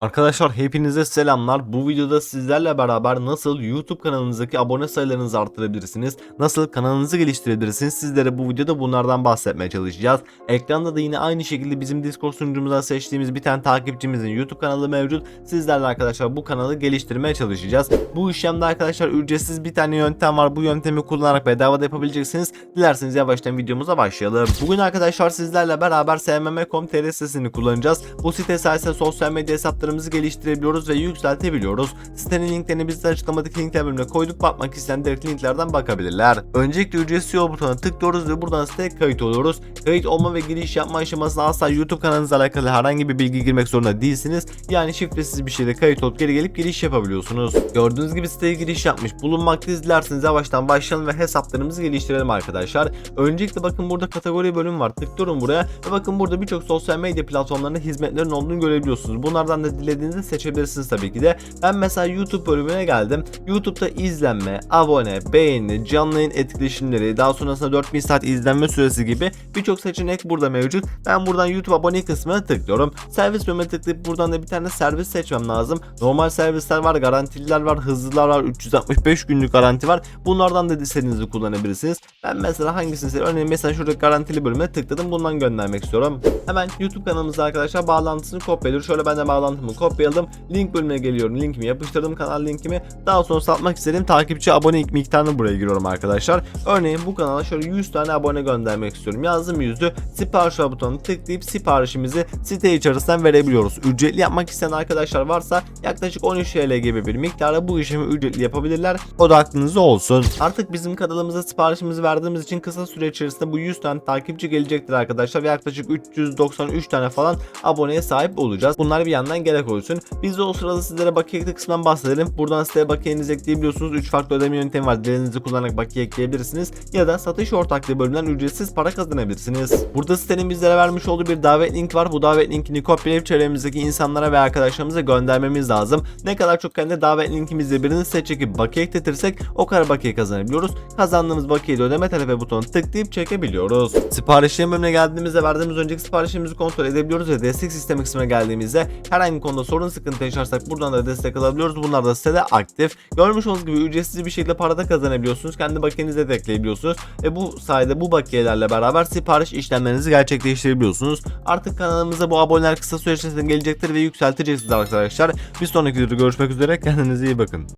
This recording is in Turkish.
Arkadaşlar hepinize selamlar. Bu videoda sizlerle beraber nasıl YouTube kanalınızdaki abone sayılarınızı arttırabilirsiniz, nasıl kanalınızı geliştirebilirsiniz sizlere bu videoda bunlardan bahsetmeye çalışacağız. Ekranda da yine aynı şekilde bizim Discord sunucumuzdan seçtiğimiz bir tane takipçimizin YouTube kanalı mevcut. Sizlerle arkadaşlar bu kanalı geliştirmeye çalışacağız. Bu işlemde arkadaşlar ücretsiz bir tane yöntem var. Bu yöntemi kullanarak bedava da yapabileceksiniz. Dilerseniz yavaştan videomuza başlayalım. Bugün arkadaşlar sizlerle beraber smm.com.tr sitesini kullanacağız. Bu site sayesinde sosyal medya hesaplarımızı geliştirebiliyoruz ve yükseltebiliyoruz. Sitenin linklerini biz de açıklamadaki linkler bölümüne koyduk. Bakmak isteyen direkt linklerden bakabilirler. Öncelikle ücretsiz yol butonuna tıklıyoruz ve buradan siteye kayıt oluyoruz. Kayıt olma ve giriş yapma aşamasında asla YouTube kanalınızla alakalı herhangi bir bilgi girmek zorunda değilsiniz. Yani şifresiz bir şekilde kayıt olup geri gelip giriş yapabiliyorsunuz. Gördüğünüz gibi siteye giriş yapmış bulunmaktayız. Dilerseniz yavaştan başlayalım ve hesaplarımızı geliştirelim arkadaşlar. Öncelikle bakın burada kategori bölüm var. Tıklıyorum buraya ve bakın burada birçok sosyal medya platformlarında hizmetlerin olduğunu görebiliyorsunuz. Bunlardan da dilediğinizde seçebilirsiniz tabii ki de. Ben mesela YouTube bölümüne geldim. YouTube'da izlenme, abone, beğeni, canlı yayın etkileşimleri, daha sonrasında 4000 saat izlenme süresi gibi birçok seçenek burada mevcut. Ben buradan YouTube abone kısmına tıklıyorum. Servis bölümüne tıklayıp buradan da bir tane servis seçmem lazım. Normal servisler var, garantililer var, hızlılar var, 365 günlük garanti var. Bunlardan da istediğinizi kullanabilirsiniz. Ben mesela hangisini seçiyorum? Örneğin mesela şurada garantili bölümüne tıkladım. Bundan göndermek istiyorum. Hemen YouTube kanalımızda arkadaşlar bağlantısını kopyalıyorum. Şöyle ben de bağlantımı kopyaladım. Link bölümüne geliyorum. Linkimi yapıştırdım kanal linkimi. Daha sonra satmak istediğim takipçi abone miktarını buraya giriyorum arkadaşlar. Örneğin bu kanala şöyle 100 tane abone göndermek istiyorum. Yazdım yüzü. Sipariş var butonuna tıklayıp siparişimizi site içerisinden verebiliyoruz. Ücretli yapmak isteyen arkadaşlar varsa yaklaşık 13 TL gibi bir miktarda bu işlemi ücretli yapabilirler. O da aklınızda olsun. Artık bizim kanalımıza siparişimizi verdiğimiz için kısa süre içerisinde bu 100 tane takipçi gelecektir arkadaşlar. Ve yaklaşık 393 tane falan aboneye sahip olacağız. Bunlar bir yandan gerek olsun. Biz de o sırada sizlere bakiye kısmından bahsedelim. Buradan siteye bakiyenizi ekleyebiliyorsunuz. 3 farklı ödeme yöntemi var. Dilediğinizi kullanarak bakiye ekleyebilirsiniz. Ya da satış ortaklığı bölümünden ücretsiz para kazanabilirsiniz. Burada sitenin bizlere vermiş olduğu bir davet link var. Bu davet linkini kopyalayıp çevremizdeki insanlara ve arkadaşlarımıza göndermemiz lazım. Ne kadar çok kendi davet linkimizle birini size çekip bakiye ekletirsek o kadar bakiye kazanabiliyoruz. Kazandığımız bakiyeyi de ödeme talebi butonuna tıklayıp çekebiliyoruz. Siparişlerin bölümüne geldiğimizde verdiğimiz önceki siparişimizi kontrol edebiliyoruz ve destek sistemi kısmına geldiğimizde herhangi konuda sorun sıkıntı yaşarsak buradan da destek alabiliyoruz. Bunlar da sitede aktif. Görmüş olduğunuz gibi ücretsiz bir şekilde parada kazanabiliyorsunuz. Kendi bakiyenize de ekleyebiliyorsunuz. Ve bu sayede bu bakiyelerle beraber sipariş işlemlerinizi gerçekleştirebiliyorsunuz. Artık kanalımıza bu aboneler kısa süre içerisinde gelecektir ve yükselteceksiniz arkadaşlar. Bir sonraki videoda görüşmek üzere. Kendinize iyi bakın.